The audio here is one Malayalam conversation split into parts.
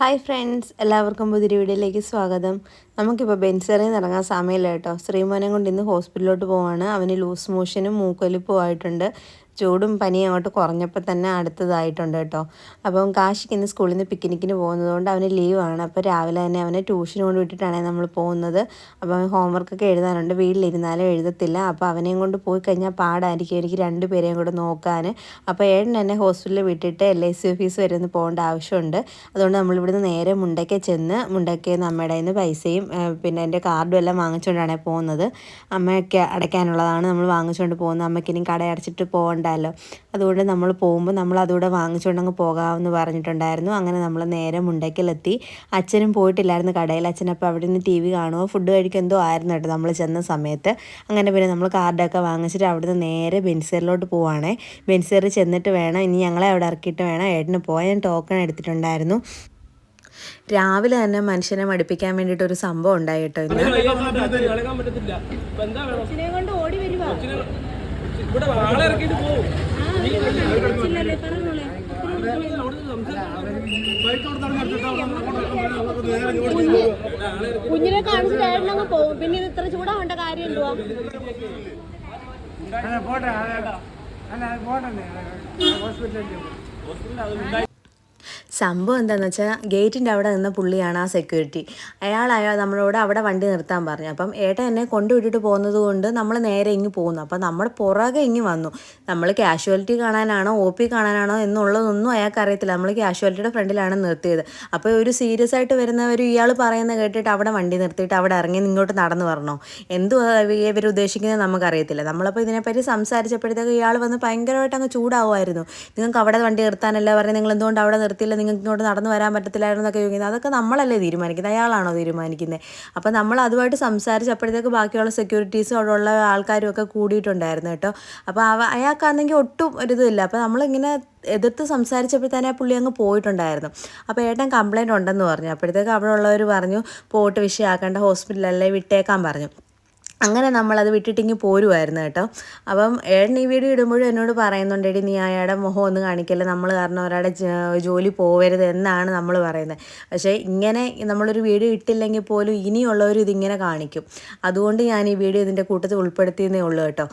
ഹായ് ഫ്രണ്ട്സ് എല്ലാവർക്കും പുതിയ വീഡിയോയിലേക്ക് സ്വാഗതം. നമുക്കിപ്പോൾ ബെൻസറിൽ നിന്ന് ഇറങ്ങാൻ സമയമില്ല കേട്ടോ. ശ്രീമോനെ കൊണ്ട് ഇന്ന് ഹോസ്പിറ്റലിലോട്ട് പോവാണ്. അവന് ലൂസ് മോഷനും മൂക്കൊലിപ്പും ആയിട്ടുണ്ട്. ചൂടും പനിയും അങ്ങോട്ട് കുറഞ്ഞപ്പോൾ തന്നെ അടുത്തതായിട്ടുണ്ട് കേട്ടോ. അപ്പം കാശിക്ക് ഇന്ന് സ്കൂളിൽ നിന്ന് പിക്നിക്കിന് പോകുന്നതുകൊണ്ട് അവന് ലീവാണ്. അപ്പോൾ രാവിലെ തന്നെ അവനെ ട്യൂഷന് കൊണ്ട് വിട്ടിട്ടാണ് നമ്മൾ പോകുന്നത്. അപ്പം ഹോംവർക്കൊക്കെ എഴുതാനുണ്ട്. വീട്ടിലിരുന്നാലും എഴുതത്തില്ല. അപ്പോൾ അവനെയും കൊണ്ട് പോയി കഴിഞ്ഞാൽ പാടായിരിക്കും എനിക്ക് രണ്ട് പേരെയും കൂടെ നോക്കാൻ. അപ്പോൾ ഏഴൻ എന്നെ ഹോസ്പിറ്റലിൽ വിട്ടിട്ട് എൽ ഐ സി ഓഫീസ് വരെ ഒന്ന് പോകേണ്ട ആവശ്യമുണ്ട്. അതുകൊണ്ട് നമ്മളിവിടുന്ന് നേരെ മുണ്ടയ്ക്ക് ചെന്ന് മുണ്ടയ്ക്ക് നമ്മുടെ നിന്ന് പൈസയും പിന്നെ എന്റെ കാർഡും എല്ലാം വാങ്ങിച്ചുകൊണ്ടാണ് പോകുന്നത്. അമ്മയൊക്കെ അടയ്ക്കാനുള്ളതാണ് നമ്മൾ വാങ്ങിച്ചുകൊണ്ട് പോകുന്നത്. അമ്മയ്ക്ക് ഇനി കട അടച്ചിട്ട് പോകണ്ട. ഉണ്ടല്ലോ. അതുകൊണ്ട് നമ്മൾ പോകുമ്പോൾ നമ്മൾ അതുകൂടെ വാങ്ങിച്ചുകൊണ്ടങ്ങ് പോകാമെന്ന് പറഞ്ഞിട്ടുണ്ടായിരുന്നു. അങ്ങനെ നമ്മൾ നേരെ മുണ്ടയ്ക്കലെത്തി അച്ഛനും പോയിട്ടില്ലായിരുന്നു കടയിൽ. അച്ഛനപ്പോൾ അവിടെ നിന്ന് ടി വി കാണുമോ ഫുഡ് കഴിക്കുക എന്തോ ആയിരുന്നു കേട്ടോ നമ്മൾ ചെന്ന സമയത്ത്. അങ്ങനെ പിന്നെ നമ്മൾ കാർഡൊക്കെ വാങ്ങിച്ചിട്ട് അവിടുന്ന് നേരെ ബെൻസറിലോട്ട് പോവാണേ. ബെൻസേറിൽ ചെന്നിട്ട് വേണം. ഇനി ഞങ്ങളെ അവിടെ ഇറക്കിയിട്ട് വേണം. ഏട്ടന് പോയാൽ ടോക്കൺ എടുത്തിട്ടുണ്ടായിരുന്നു. രാവിലെ തന്നെ മനുഷ്യനെ മടിപ്പിക്കാൻ വേണ്ടിയിട്ട് ഒരു സംഭവം ഉണ്ടായിട്ടോ ഇന്ന്. ഓടി വരുവാ. ഇവിടെ ആളെ ഇറക്കിയിട്ട് പോകും കുഞ്ഞിനെ കാണിച്ച് വേണമെങ്കിൽ പോകും പിന്നെ ഇത് ഇത്ര ചൂടാവേണ്ട കാര്യം എന്തുവാ? പോട്ടെ പോട്ടെ ഹോസ്പിറ്റലിൽ സംഭവം എന്താണെന്ന് വെച്ചാൽ ഗേറ്റിന്റെ അവിടെ നിന്ന പുള്ളിയാണ് ആ സെക്യൂരിറ്റി അയാളായോ നമ്മളോട് അവിടെ വണ്ടി നിർത്താൻ പറഞ്ഞു. അപ്പം ഏട്ടൻ എന്നെ കൊണ്ടുവിട്ടിട്ട് പോകുന്നത് കൊണ്ട് നമ്മൾ നേരെ ഇങ്ങ് പോകുന്നു. അപ്പം നമ്മൾ പുറകെ ഇങ്ങ് വന്നു. നമ്മൾ കാഷ്വാലിറ്റി കാണാനാണോ ഒ പി കാണാനാണോ എന്നുള്ളതൊന്നും അയാൾക്ക് അറിയത്തില്ല നമ്മൾ കാഷ്വാലിറ്റിയുടെ ഫ്രണ്ടിലാണ് നിർത്തിയത്. അപ്പോൾ ഒരു സീരിയസ് ആയിട്ട് വരുന്നവർ ഇയാൾ പറയുന്നത് കേട്ടിട്ട് അവിടെ വണ്ടി നിർത്തിയിട്ട് അവിടെ ഇറങ്ങി ഇങ്ങോട്ട് നടന്നു പറഞ്ഞോ എന്തു ഇവർ ഉദ്ദേശിക്കുന്നത് നമുക്കറിയത്തില്ല. നമ്മളപ്പോൾ ഇതിനെപ്പറ്റി സംസാരിച്ചപ്പോഴത്തേക്ക് ഇയാൾ വന്ന് ഭയങ്കരമായിട്ട് അങ്ങ് ചൂടാവുമായിരുന്നു. നിങ്ങൾക്ക് അവിടെ വണ്ടി നിർത്താനല്ല പറഞ്ഞ് നിങ്ങൾ എന്തുകൊണ്ട് അവിടെ നിർത്തിയില്ല? ഇങ്ങോട്ട് നടന്നു വരാൻ പറ്റത്തില്ലായിരുന്നു എന്നൊക്കെ ചോദിക്കുന്നത്. അതൊക്കെ നമ്മളല്ലേ തീരുമാനിക്കുന്നത്? അയാളാണോ തീരുമാനിക്കുന്നത്? അപ്പോൾ നമ്മൾ അതുമായിട്ട് സംസാരിച്ചപ്പോഴത്തേക്ക് ബാക്കിയുള്ള സെക്യൂരിറ്റീസ് അവിടെയുള്ള ആൾക്കാരും ഒക്കെ കൂടിയിട്ടുണ്ടായിരുന്നു കേട്ടോ. അപ്പോൾ അയാൾക്കാണെങ്കിൽ ഒട്ടും ഒരിതില്ല അപ്പോൾ നമ്മളിങ്ങനെ എതിർത്ത് സംസാരിച്ചപ്പോൾ തന്നെ പുള്ളി അങ്ങ് പോയിട്ടുണ്ടായിരുന്നു. അപ്പോൾ ഏട്ടൻ കംപ്ലയിന്റ് ഉണ്ടെന്ന് പറഞ്ഞു. അപ്പോഴത്തേക്ക് അവിടെ ഉള്ളവർ പറഞ്ഞു പോട്ട് വിഷയമാക്കേണ്ട ഹോസ്പിറ്റലല്ലേ വിട്ടേക്കാൻ പറഞ്ഞു. അങ്ങനെ നമ്മളത് വിട്ടിട്ടിങ്ങി പോരുമായിരുന്നു കേട്ടോ. അപ്പം ഏട്ടൻ ഈ വീഡിയോ ഇടുമ്പോഴും എന്നോട് പറയുന്നുണ്ടെടി നീ അയാളുടെ മുഖം ഒന്ന് കാണിക്കല്ല? നമ്മൾ കാരണം ഒരാളുടെ ജോലി പോവരുത് എന്നാണ് നമ്മൾ പറയുന്നത് പക്ഷേ ഇങ്ങനെ നമ്മളൊരു വീഡിയോ ഇട്ടില്ലെങ്കിൽ പോലും ഇനിയുള്ളവർ ഇതിങ്ങനെ കാണിക്കും. അതുകൊണ്ട് ഞാൻ ഈ വീഡിയോ ഇതിന്റെ കൂട്ടത്തിൽ ഉൾപ്പെടുത്തിയെന്നേ ഉള്ളൂ കേട്ടോ.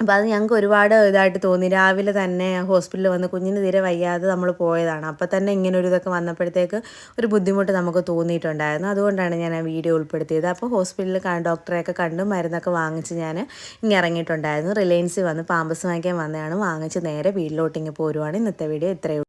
അപ്പോൾ അത് ഞങ്ങൾക്ക് ഒരുപാട് ഇതായിട്ട് തോന്നി. രാവിലെ തന്നെ ഹോസ്പിറ്റലിൽ വന്ന് കുഞ്ഞിന് തീരെ വയ്യാതെ നമ്മൾ പോയതാണ്. അപ്പോൾ തന്നെ ഇങ്ങനെ ഒരു ഇതൊക്കെ വന്നപ്പോഴത്തേക്ക് ഒരു ബുദ്ധിമുട്ട് നമുക്ക് തോന്നിയിട്ടുണ്ടായിരുന്നു. അതുകൊണ്ടാണ് ഞാൻ ആ വീഡിയോ ഉൾപ്പെടുത്തിയത്. അപ്പോൾ ഹോസ്പിറ്റലിൽ ഡോക്ടറെയൊക്കെ കണ്ടു മരുന്നൊക്കെ വാങ്ങിച്ച് ഞാൻ ഇങ്ങനെ ഇറങ്ങിയിട്ടുണ്ടായിരുന്നു. റിലയൻസിൽ വന്ന് പാമ്പസ് വാങ്ങിക്കാൻ വന്നതാണ്. വാങ്ങിച്ച് നേരെ വീട്ടിലോട്ട് ഇങ്ങനെ പോരുവാണ്. ഇന്നത്തെ വീഡിയോ ഇത്രയേ